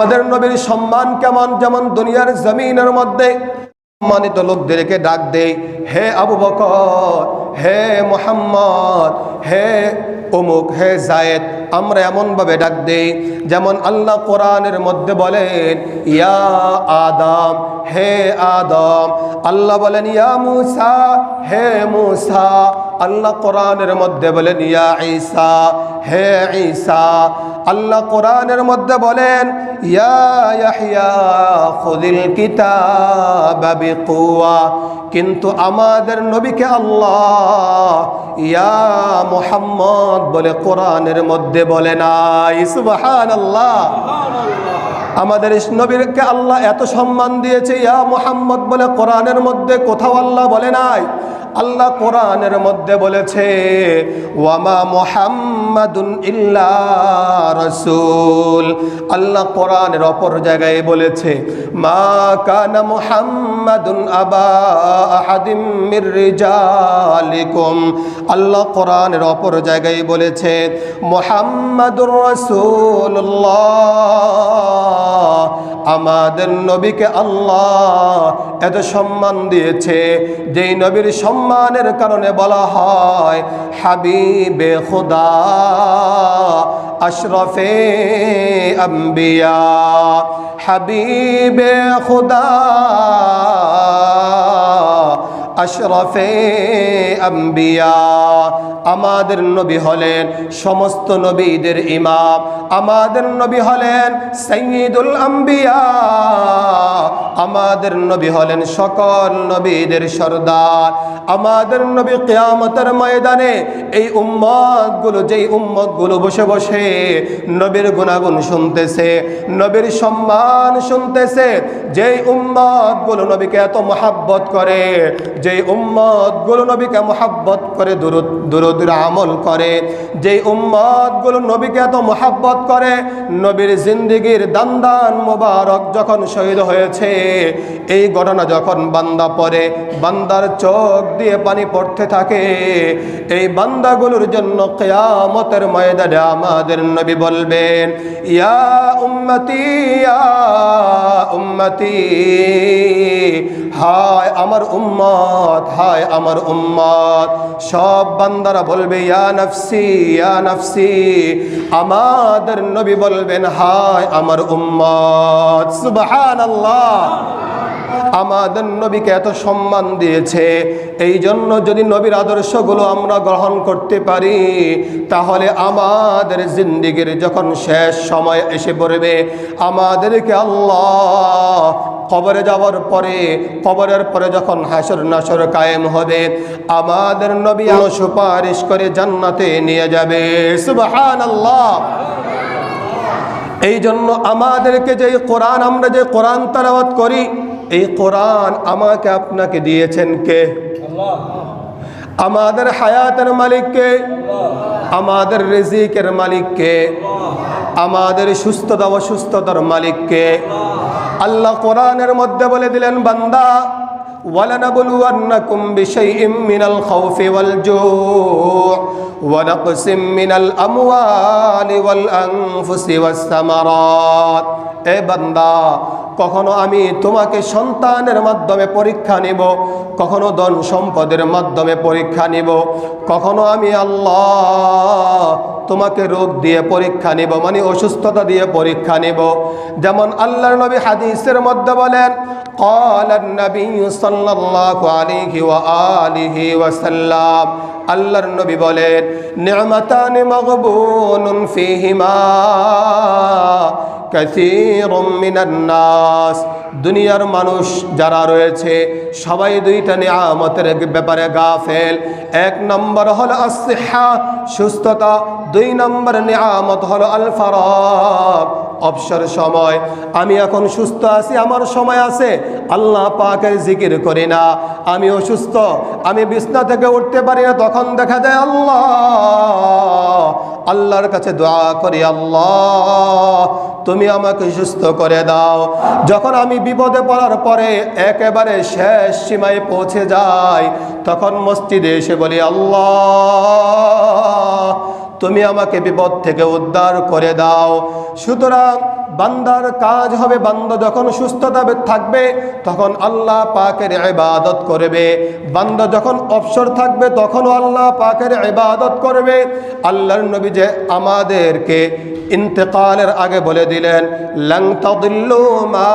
আমাদের নবীর সম্মান কেমন? যেমন দুনিয়ার জমিনের মধ্যে সম্মানিত লোকদেরকে ডাক দেয়, হে আবু বকর হে মোহাম্মদ, হে অমুক, হে জায়েদ, আমরা এমনভাবে ডাক দেই যেমন আল্লাহ কোরআনের মধ্যে বলেন, ইয়া আদম, হে আদম। আল্লাহ বলেন, ইয়া মুসা, হে মুসা। আল্লাহ কোরআনের মধ্যে বলেন, ইয়া ঈসা, হে ঈসা। আল্লাহ কোরআনের মধ্যে বলেন কিন্তু আমাদের নবীকে আল্লাহ ইয়া মোহাম্মদ বলে কোরআনের মধ্যে বলে নাই। সুবহানাল্লাহ। আমাদের নবীরকে আল্লাহ এত সম্মান দিয়েছে, ইয়া মোহাম্মদ বলে কোরআনের মধ্যে কোথাও আল্লাহ বলে নাই। আল্লাহ কোরআনের মধ্যে বলেছে, ওয়ামা মোহাম্মদুন ইল্লা রসুল। আল্লাহ কোরআনের অপর জায়গায় বলেছে, মা কানা মুহাম্মাদুন আবা আহাদিম মির রিজালিকুম। আল্লাহ কোরআনের অপর জায়গায় বলেছে, মোহাম্মদুর রাসূলুল্লাহ। আমাদের নবীকে আল্লাহ এত সম্মান দিয়েছে, যেই নবীর সম্মানের কারণে বলা হয়, হাবিবে খুদা আশরফে আম্বিয়া, হাবিবে খুদা আশরফে আম্বিয়া। আমাদের নবী হলেন সমস্ত নবীদের ইমাম। আমাদের নবী হলেন সৈয়দুল আম্বিয়া। আমাদের নবী হলেন সকল নবীদের সর্দার। আমাদের নবী কেয়ামতের ময়দানে এই উম্মতগুলো, যেই উম্মতগুলো বসে বসে নবীর গুণাগুণ শুনতেছে, নবীর সম্মান শুনতেছে, যেই উম্মতগুলো নবীকে এত মহাব্বত করে যেই উম্মতগুলো নবীকে মহাব্বত করে দুরুদ, দুরুদের আমল করে, যেই উম্মতগুলো নবীকে এত মহাব্বত করে, নবীর জিন্দিগির দান দান মোবারক যখন শহীদ হয়েছে, এই ঘটনা যখন বান্দা পড়ে, বান্দার চোখ দিয়ে পানি পড়তে থাকে, এই বান্দাগুলোর জন্য কেয়ামতের ময়দানে আমাদের নবী বলবেন, ইয়া উম্মতি ইয়া উম্মতি হায় আমার উম্মত, হায় আমার উম্মত। সব বান্দারা বলবে, ইয়া নফসি ইয়া নফসি। আমাদের নবী বলবেন, হায় আমার উম্মত। সুবহানাল্লাহ। আমাদের নবীকে এত সম্মান দিয়েছে। এই জন্য যদি নবীর আদর্শগুলো আমরা গ্রহণ করতে পারি, তাহলে আমাদের জিন্দিগির যখন শেষ সময় এসে পড়বে, আমাদেরকে আল্লাহ কবরে যাওয়ার পরে, কবরের পরে যখন হাসর নাসর কায়েম হবে, আমাদের নবী আরও সুপারিশ করে জান্নাতে নিয়ে যাবে। এই জন্য আমাদেরকে যে কোরআন, আমরা যে কোরআন তালাবাত করি, এই কোরআন আমাকে আপনাকে দিয়েছেন কে? আমাদের হায়াতের মালিককে আমাদের রিজিকের মালিককে আমাদের সুস্থতা অসুস্থতার মালিককে আল্লাহ কোরআনের মধ্যে বলে দিলেন বান্দা ولنبلونكم بشيء من الخوف والجوع ونقص من الأموال والأنفس والثمرات এ বান্দা, কখনো আমি তোমাকে সন্তানের মাধ্যমে পরীক্ষা নিব, কখনো ধন সম্পদের মাধ্যমে পরীক্ষা নিব, কখনো আমি আল্লাহ তোমাকে রোগ দিয়ে পরীক্ষা নিব মানে অসুস্থতা দিয়ে পরীক্ষা নিব। যেমন আল্লাহর নবী হাদিসের মধ্যে বলেন আল্লাহর নবী বলেন নিয়মাতান মগবুন কাসীরুম মিনান নাস দুনিয়ার মানুষ যারা রয়েছে সবাই দুইটা নিয়ামতের ব্যাপারে গাফেল। এক নম্বর হল আসিহা, সুস্থতা। দুই নম্বর নিয়ামত হল আল অবসর সময়। আমি এখন সুস্থ আছি, আমার সময় আছে। আল্লাহ পাকের জিকির করি না। আমি অসুস্থ আমি বিছনা থেকে উঠতে পারি না, তখন দেখা যায় আল্লাহ, আল্লাহর কাছে দোয়া করি, আল্লাহ, তুমি আমাকে সুস্থ করে দাও। যখন আমি বিপদে পড়ার পরে একেবারে শেষ সীমায় পৌঁছে যায়। তখন মসজিদে এসে বলি, আল্লাহ, তুমি আমাকে বিপদ থেকে উদ্ধার করে দাও। সুতরাং বান্দার কাজ হবে, বান্দা যখন সুস্থতা থাকবে, তখন আল্লাহ পাকের ইবাদত করবে। বান্দা যখন অবসর থাকবে, তখনও আল্লাহ পাকের ইবাদত করবে। আল্লাহর নবী যে আমাদেরকে ইন্তেকালের আগে বলে দিলেন, লং মা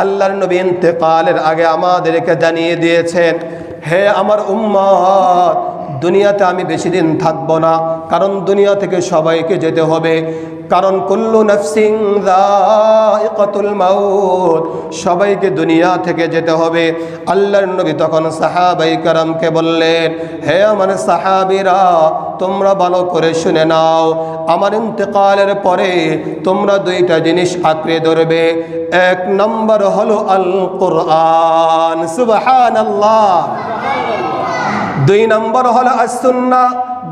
আল্লাহর নবী ইন্তেকালের আগে আমাদেরকে জানিয়ে দিয়েছেন, হে আমার উম্মত দুনিয়াতে আমি বেশি দিন থাকব না। কারণ দুনিয়া থেকে সবাইকে যেতে হবে। কারণ কুল্লু নফসিং কতুল মাউত, সবাইকে দুনিয়া থেকে যেতে হবে। আল্লাহর নবী তখন সাহাবাই কারামকে বললেন, হে আমার সাহাবিরা, তোমরা ভালো করে শুনে নাও। আমার ইন্তেকালের পরে তোমরা দুইটা জিনিস আঁকড়ে ধরবে। এক নম্বর হলো আল কোরআন সুবাহান আল্লাহ দুই নম্বর হলো আসুন্না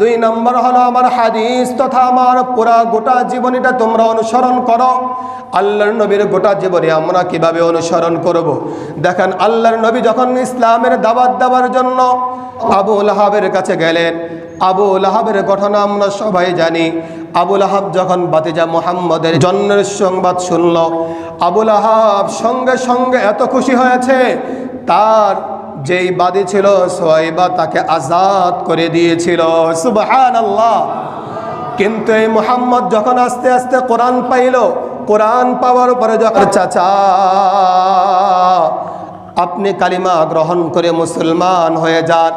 দুই নম্বর হলো আমার হাদিস তথা আমার পুরা গোটা জীবনীটা তোমরা অনুসরণ করো আল্লাহর নবীর গোটা জীবনী আমরা কীভাবে অনুসরণ করব। দেখেন, আল্লাহর নবী যখন ইসলামের দাবাত দেওয়ার জন্য আবু লাহাবের কাছে গেলেন, আবু লাহাবের ঘটনা আমরা সবাই জানি আবুল আহাব যখন বাতিজা মোহাম্মদের জন্মের সংবাদ শুনল আবুল আহাব সঙ্গে সঙ্গে এত খুশি হয়েছে, তার যেই বাদী ছিল সোয়াইবা তাকে আজাদ করে দিয়েছিল। সুবহান আল্লাহ কিন্তু এই মোহাম্মদ যখন আস্তে আস্তে কোরআন পাইল, কোরআন পাওয়ার পরে যখন, চাচা, আপনি কালিমা গ্রহণ করে মুসলমান হয়ে যান।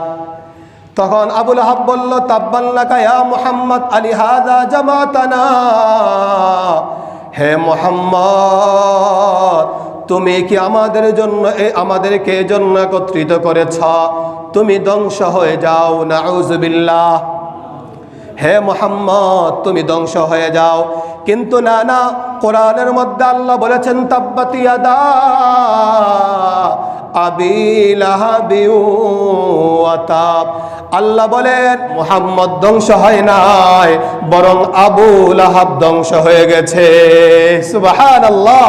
তখন আবুল আহাব বলল তাব্বাল্লাকা মোহাম্মদ আলী হাদা জামাতানা। হে মোহাম্মদ তুমি কি আমাদের জন্য আমাদেরকে জন্য একত্রিত করেছ? তুমি ধ্বংস হয়ে যাও নাউজুবিল্লাহ হে মোহাম্মদ, তুমি ধ্বংস হয়ে যাও। কিন্তু না না, কোরআনের মধ্যে আল্লাহ বলেছেন আল্লাহ বলেন, মোহাম্মদ ধ্বংস হয় নাই, বরং আবু লাহাব ধ্বংস হয়ে গেছে। সুবাহান আল্লাহ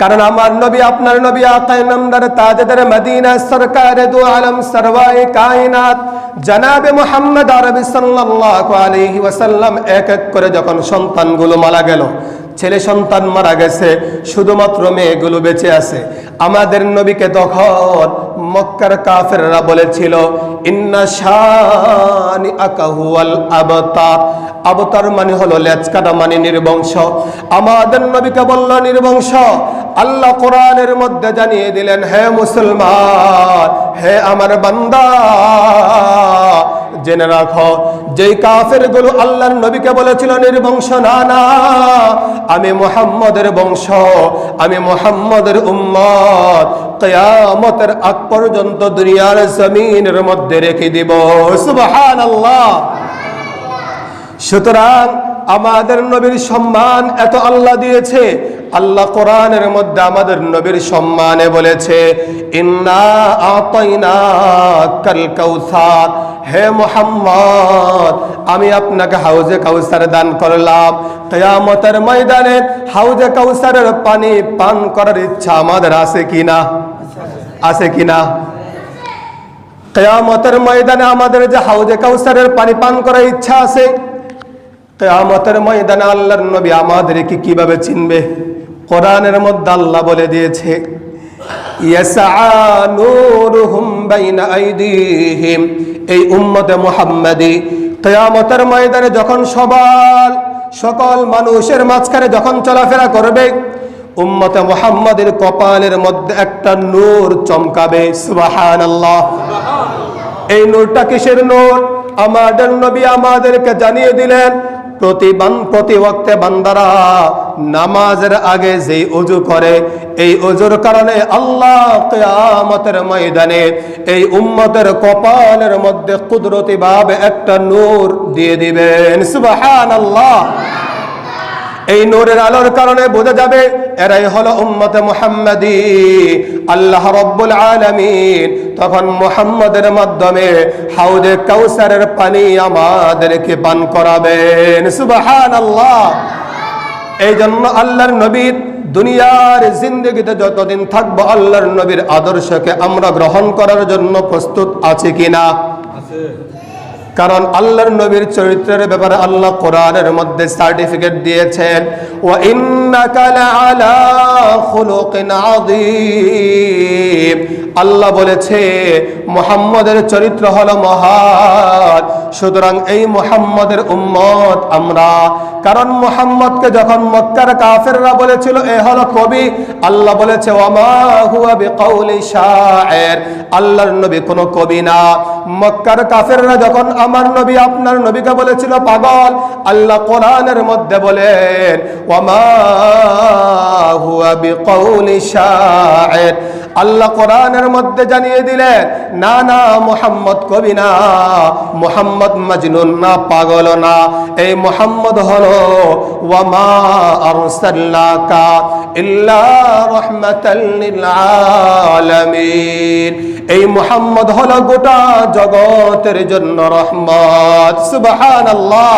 কারণ আমার নবী, আপনার নবী আকাই নামদার তাজদার মদিনা সরকার দু আলম সরওয়াই কায়নাত। জনাবে মোহাম্মদ আরবি সাল্লাল্লাহু আলাইহি ওয়াসাল্লাম এক এক করে যখন সন্তানগুলো মারা গেল, ছেলে সন্তান মারা গেছে, শুধুমাত্র মেয়েগুলো বেঁচে আছে। আমাদের নবীকে তখন মক্কার কাফেররা বলেছিল, ইন্না শানি আকাহুয়াল আবতা। আবতার মানে হলো লেচকাটা মানে নির্বংশ। আমাদের নবীকে বলল, নির্বংশ। আল্লাহ কোরআনের মধ্যে জানিয়ে দিলেন, হে মুসলমান, হে আমার বান্দা জেনে রাখো, যেই কাফেরগুলো আল্লাহর নবীকে বলেছিল নির্বংশ, না না, আমি মোহাম্মদের বংশ, আমি মোহাম্মদের উম্মত, কয়ামতের আগ পর্যন্ত দুনিয়ার জমিনের মধ্যে রেখে দিব। সুবাহ সুতরাং আমাদের নবীর সম্মান এত আল্লাহ দিয়েছে। আল্লাহ কোরআনের মধ্যে আমাদের নবীর সম্মানে বলেছে হে মোহাম্মদ, আমি আপনাকে হাউজে কাউসার দান করলাম। কেয়ামতের ময়দানে হাউজে কাউসারের পানি পান করার ইচ্ছা আমাদের আছে কিনা? আছে কিনা? কেয়ামতের ময়দানে আমাদের যে হাউজে কাউসারের পানি পান করার ইচ্ছা আছে কেয়ামতের ময়দানে আল্লাহর নবী আমাদেরকে কীভাবে চিনবে? কোরআনের মধ্যে আল্লাহ বলে দিয়েছে এই উম্মতে মুহাম্মাদি কিয়ামতের ময়দানে যখন সবাল, সকল মানুষের মাঝখানে যখন চলাফেরা করবে, উম্মতে মুহাম্মাদের কপালের মধ্যে একটা নূর চমকাবে। সুবহানাল্লাহ। এই নূরটা কিসের নূর? আমাদের নবী আমাদেরকে জানিয়ে দিলেন প্রতি প্রতি বান্দারা নামাজের আগে যেই অজু করে, এই অজুর কারণে আল্লাহ কেয়ামতের ময়দানে এই উম্মতের কপালের মধ্যে কুদরতি ভাবে একটা নূর দিয়ে দিবেন। সুবহানাল্লাহ। এই নূরের আলোর কারণে বোঝা যাবে এরাই হলো উম্মতে মুহাম্মাদি, আল্লাহ রব্বুল আলামিন। তখন মুহাম্মাদের মাধ্যমে হাউদে কাউসারের পানি আমাদেরকে পান করাবেন। সুবহানাল্লাহ। এই জন্য আল্লাহর নবীর দুনিয়ার জিন্দগিতে যতদিন থাকব, আল্লাহর নবীর আদর্শকে আমরা গ্রহণ করার জন্য প্রস্তুত আছি কিনা? কারণ আল্লাহর নবীর চরিত্রের ব্যাপারে আল্লাহ কোরআনের মধ্যে সার্টিফিকেট দিয়েছেন ও ইন্নাকা লাআলা খুলুকিন আযীম। আল্লাহ বলেছে, মোহাম্মদের চরিত্র হলো মহান। সুতরাং এই মুহাম্মদের উম্মত আমরা। কারণ মুহাম্মদকে যখন মক্কার কাফেররা বলেছিল, এ হলো কবি, আল্লাহ বলেছে আল্লাহর নবী কোনো কবি না। মক্কার কাফেররা যখন, আমার নবী আপনার নবীকে বলেছিল, পাগল। আল্লাহ কোরআনের মধ্যে বলেন, ওয়ামা হুয়া বিকাউলি শায়ের আল্লাহ কোরআনের মধ্যে জানিয়ে দিলেন, না না, মোহাম্মদ কবি না, মোহাম্মদ মাজনুন না, পাগল না। এই মোহাম্মদ হলো এই মোহাম্মদ হলো গোটা জগতের জন্য রহমত। সুবহানাল্লাহ।